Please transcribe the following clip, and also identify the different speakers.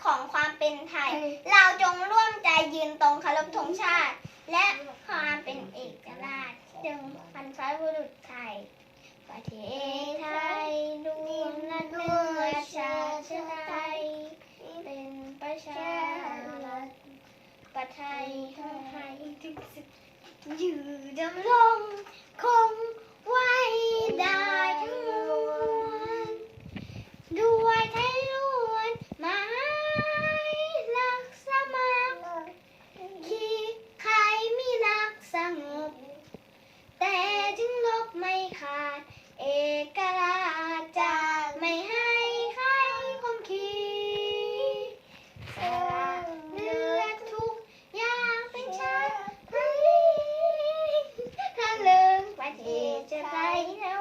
Speaker 1: ญลักษณ์ของความเป็นไทย เราจงร่วมใจยืนตรงเคารพธงชาติ และความเป็นเอกราชจึงพันฟ้าบุรุษไทย ประเทศไทยรวมนัดเนื้อชาติไทย
Speaker 2: เ
Speaker 1: ป็นประชารัฐประไทยของไทยถึงสุดอยู่ดำรงคง รักสมัครใครม่รักสงบ แต่ถึงลบไม่ขาด เอกราชไม่ให้ใครคมขีสละเลือดทุกอย่างเป็นชาติถ้าเลิงปทศจะไปแล้